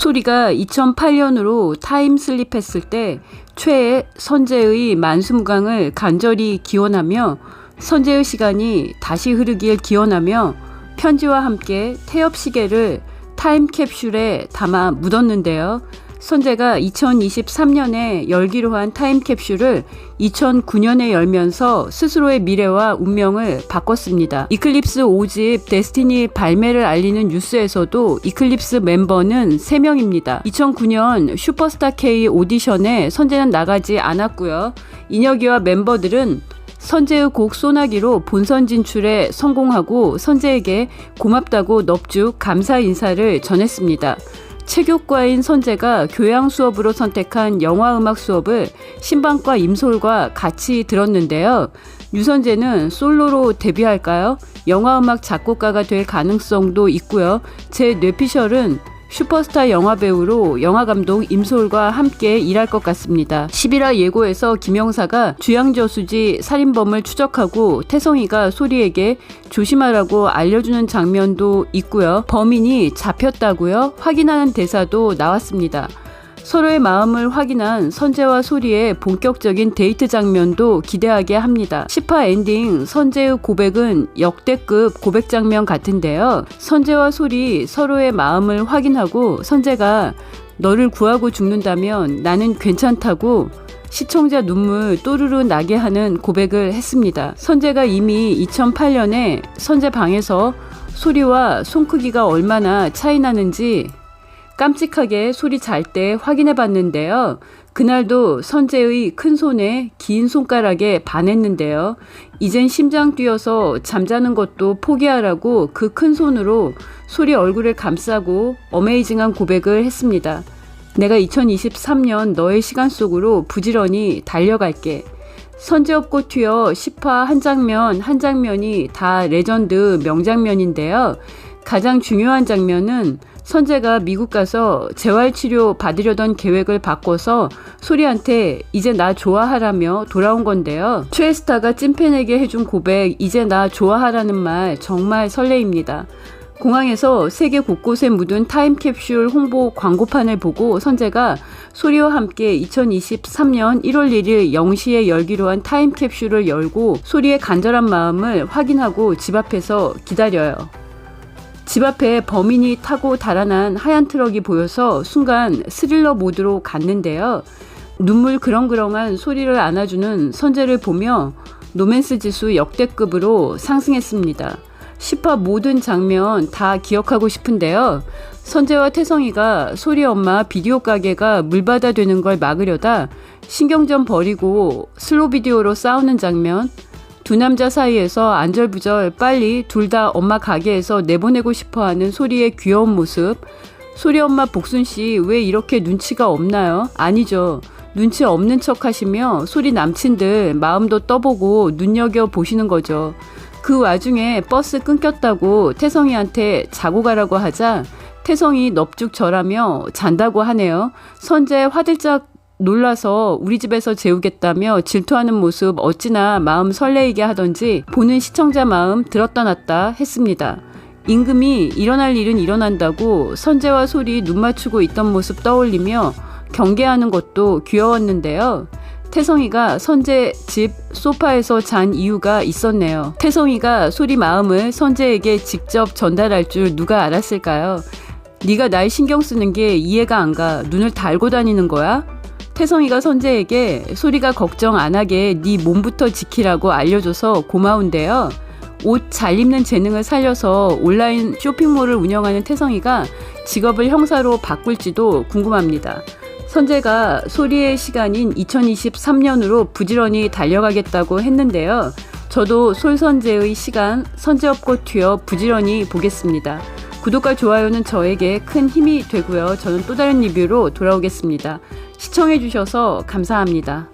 소리가 2008년으로 타임 슬립했을 때 최애 선재의 만수무강을 간절히 기원하며 선재의 시간이 다시 흐르길 기원하며 편지와 함께 태엽 시계를 타임캡슐에 담아 묻었는데요. 선재가 2023년에 열기로 한 타임캡슐을 2009년에 열면서 스스로의 미래와 운명을 바꿨습니다. 이클립스 5집 데스티니 발매를 알리는 뉴스에서도 이클립스 멤버는 3명입니다. 2009년 슈퍼스타 K 오디션에 선재는 나가지 않았고요. 인혁이와 멤버들은 선재의 곡 소나기로 본선 진출에 성공하고 선재에게 고맙다고 넙죽 감사 인사를 전했습니다. 체교과인 선재가 교양 수업으로 선택한 영화 음악 수업을 신방과 임솔과 같이 들었는데요. 유선재는 솔로로 데뷔할까요? 영화 음악 작곡가가 될 가능성도 있고요. 제 뇌피셜은 슈퍼스타 영화배우로 영화감독 임솔과 함께 일할 것 같습니다. 11화 예고에서 김영사가 주양저수지 살인범을 추적하고 태성이가 소리에게 조심하라고 알려주는 장면도 있고요. 범인이 잡혔다고요? 확인하는 대사도 나왔습니다. 서로의 마음을 확인한 선재와 소리의 본격적인 데이트 장면도 기대하게 합니다. 10화 엔딩 선재의 고백은 역대급 고백 장면 같은데요. 선재와 소리 서로의 마음을 확인하고 선재가 너를 구하고 죽는다면 나는 괜찮다고 시청자 눈물 또르르 나게 하는 고백을 했습니다. 선재가 이미 2008년에 선재 방에서 소리와 손 크기가 얼마나 차이 나는지 깜찍하게 소리 잘 때 확인해 봤는데요. 그날도 선재의 큰 손에 긴 손가락에 반했는데요. 이젠 심장 뛰어서 잠자는 것도 포기하라고 그 큰 손으로 소리 얼굴을 감싸고 어메이징한 고백을 했습니다. 내가 2023년 너의 시간 속으로 부지런히 달려갈게. 선제업고 튀어 10화 한 장면 한 장면이 다 레전드 명장면인데요. 가장 중요한 장면은 선재가 미국 가서 재활치료 받으려던 계획을 바꿔서 소리한테 이제 나 좋아하라며 돌아온 건데요. 최애스타가 찐팬에게 해준 고백 이제 나 좋아하라는 말 정말 설레입니다. 공항에서 세계 곳곳에 묻은 타임캡슐 홍보 광고판을 보고 선재가 소리와 함께 2023년 1월 1일 0시에 열기로 한 타임캡슐을 열고 소리의 간절한 마음을 확인하고 집 앞에서 기다려요. 집 앞에 범인이 타고 달아난 하얀 트럭이 보여서 순간 스릴러 모드로 갔는데요. 눈물 그렁그렁한 소리를 안아주는 선재를 보며 노맨스 지수 역대급으로 상승했습니다. 10화 모든 장면 다 기억하고 싶은데요. 선재와 태성이가 소리 엄마 비디오 가게가 물바다 되는 걸 막으려다 신경전 버리고 슬로 비디오로 싸우는 장면, 두 남자 사이에서 안절부절 빨리 둘 다 엄마 가게에서 내보내고 싶어 하는 소리의 귀여운 모습. 소리 엄마 복순 씨 왜 이렇게 눈치가 없나요? 아니죠. 눈치 없는 척 하시며 소리 남친들 마음도 떠보고 눈여겨 보시는 거죠. 그 와중에 버스 끊겼다고 태성이한테 자고 가라고 하자 태성이 넙죽 절하며 잔다고 하네요. 선재 화들짝 놀라서 우리 집에서 재우겠다며 질투하는 모습 어찌나 마음 설레이게 하던지 보는 시청자 마음 들었다 놨다 했습니다. 임금이 일어날 일은 일어난다고 선재와 소리 눈 맞추고 있던 모습 떠올리며 경계하는 것도 귀여웠는데요. 태성이가 선재 집 소파에서 잔 이유가 있었네요. 태성이가 소리 마음을 선재에게 직접 전달할 줄 누가 알았을까요? 네가 날 신경 쓰는 게 이해가 안 가. 눈을 달고 다니는 거야? 태성이가 선재에게 소리가 걱정 안 하게 네 몸부터 지키라고 알려줘서 고마운데요. 옷 잘 입는 재능을 살려서 온라인 쇼핑몰을 운영하는 태성이가 직업을 형사로 바꿀지도 궁금합니다. 선재가 소리의 시간인 2023년으로 부지런히 달려가겠다고 했는데요. 저도 솔선재의 시간 선제업고 튀어 부지런히 보겠습니다. 구독과 좋아요는 저에게 큰 힘이 되고요. 저는 또 다른 리뷰로 돌아오겠습니다. 시청해주셔서 감사합니다.